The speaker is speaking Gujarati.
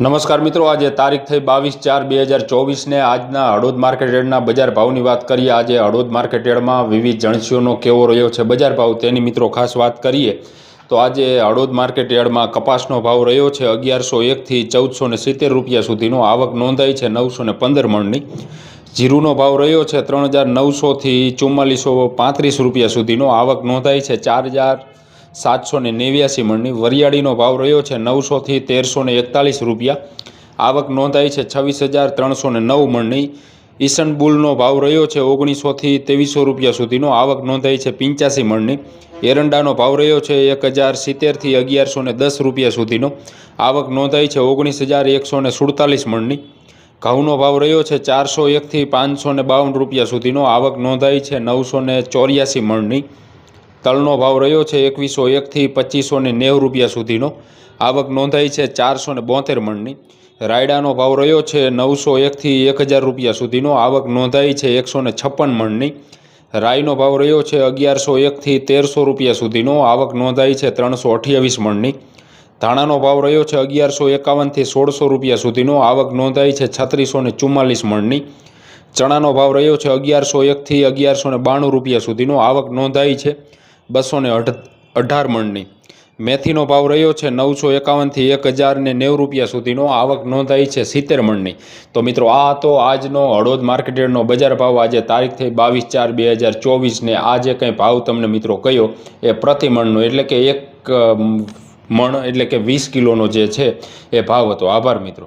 નમસ્કાર મિત્રો, આજે તારીખ થઈ બાવીસ ચાર બે હજાર ચોવીસને આજના હળોદ માર્કેટયાર્ડના બજાર ભાવની વાત કરીએ. આજે હળોદ માર્કેટયાર્ડમાં વિવિધ જણસીઓનો કેવો રહ્યો છે બજાર ભાવ તેની મિત્રો ખાસ વાત કરીએ. તો આજે હળોદ માર્કેટ યાર્ડમાં કપાસનો ભાવ રહ્યો છે અગિયારસો એકથી ચૌદસો ને સિત્તેર રૂપિયા સુધીનો. આવક નોંધાઈ છે નવસો ને પંદર મણની. જીરુનો ભાવ રહ્યો છે ત્રણ હજાર નવસોથી ચુમ્માલીસો પાંત્રીસ રૂપિયા સુધીનો. આવક નોંધાઈ છે ચાર હજાર સાતસો ને નેવ્યાસી મણની વરિયાળીનો ભાવ રહ્યો છે. નવસોથી તેરસો ને એકતાલીસ રૂપિયા. આવક નોંધાઈ છે છવ્વીસ હજાર ત્રણસો ને નવ મણની. ઈસનબુલનો ભાવ રહ્યો છે ઓગણીસોથી ત્રેવીસો રૂપિયા સુધીનો. આવક નોંધાઈ છે પંચ્યાસી મણની. એરંડાનો ભાવ રહ્યો છે એક હજાર સિત્તેરથી અગિયારસો ને દસ રૂપિયા સુધીનો. આવક નોંધાઈ છે ઓગણીસ હજાર એકસો ને સુડતાલીસ મણની. ઘઉંનો ભાવ રહ્યો છે ચારસો એકથી પાંચસો ને બાવન રૂપિયા સુધીનો. આવક નોંધાઈ છે નવસો ને ચોર્યાસી મણની. તલનો ભાવ રહ્યો છે એકવીસો એકથી પચીસો ને નેવું રૂપિયા સુધીનો. આવક નોંધાઈ છે ચારસો ને બોતેર મણની. રાયડાનો ભાવ રહ્યો છે નવસો એકથી એક હજાર રૂપિયા સુધીનો. આવક નોંધાઈ છે એકસો ને છપ્પન મણની. રાઈનો ભાવ રહ્યો છે અગિયારસો એકથી તેરસો રૂપિયા સુધીનો. આવક નોંધાઈ છે ત્રણસો અઠ્યાવીસ મણની. ધાણાનો ભાવ રહ્યો છે અગિયારસો એકાવનથી સોળસો રૂપિયા સુધીનો. આવક નોંધાઈ છે છત્રીસો ને ચુમ્માલીસ મણની. ચણાનો ભાવ રહ્યો છે અગિયારસો એકથી અગિયારસો ને બાણું રૂપિયા સુધીનો. આવક નોંધાઈ છે બસો ને અઢ અઢાર મણની. મેથીનો ભાવ રહ્યો છે નવસો એકાવનથી એક હજાર ને નેવું રૂપિયા સુધીનો. આવક નોંધાઈ છે સિત્તેર મણની. તો મિત્રો, આ હતો આજનો હળોદ માર્કેટનો બજાર ભાવ આજે તારીખ થઈ બાવીસ ચાર બે હજાર ચોવીસને આ જે કંઈ ભાવ તમને મિત્રો કયો એ પ્રતિ મણનો એટલે કે એક મણ એટલે કે વીસ કિલોનો જે છે એ ભાવ હતો. આભાર મિત્રો.